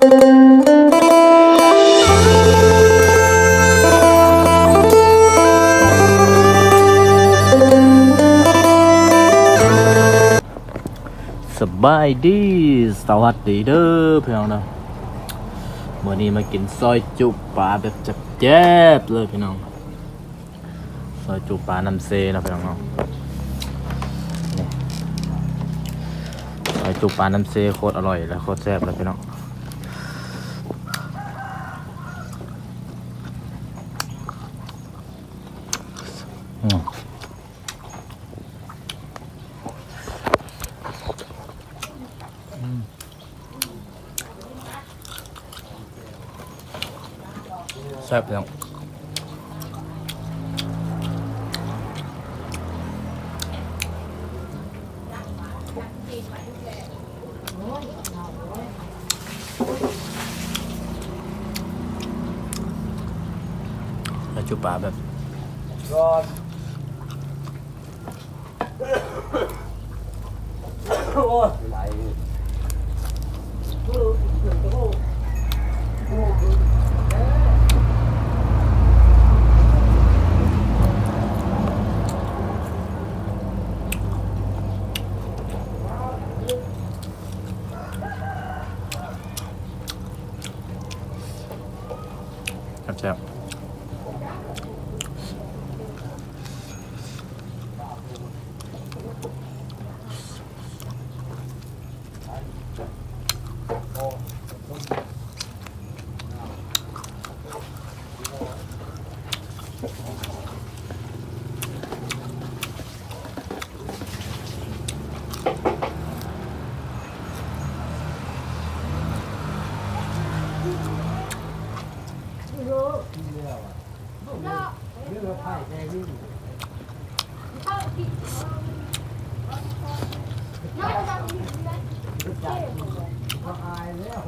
สบายดีสวัสดีเด้อพี่น้องเนาะวันนี้มากินซอยจุปลาแบบจับแจ๊บๆเลยพี่น้อง ซอยจุปลาน้ำเซนะพี่น้องเนาะซอยจุปลาน้ำเซโคตรอร่อยและโคตรแซ่บเลยพี่น้อง อืมแซ่บพี่น้องแล้วจุปลาแบบ ร้อน โอ้ยไหลแซ่บ ที่เรือว่อไผ่แดงนี่จับเขาอายแล้ว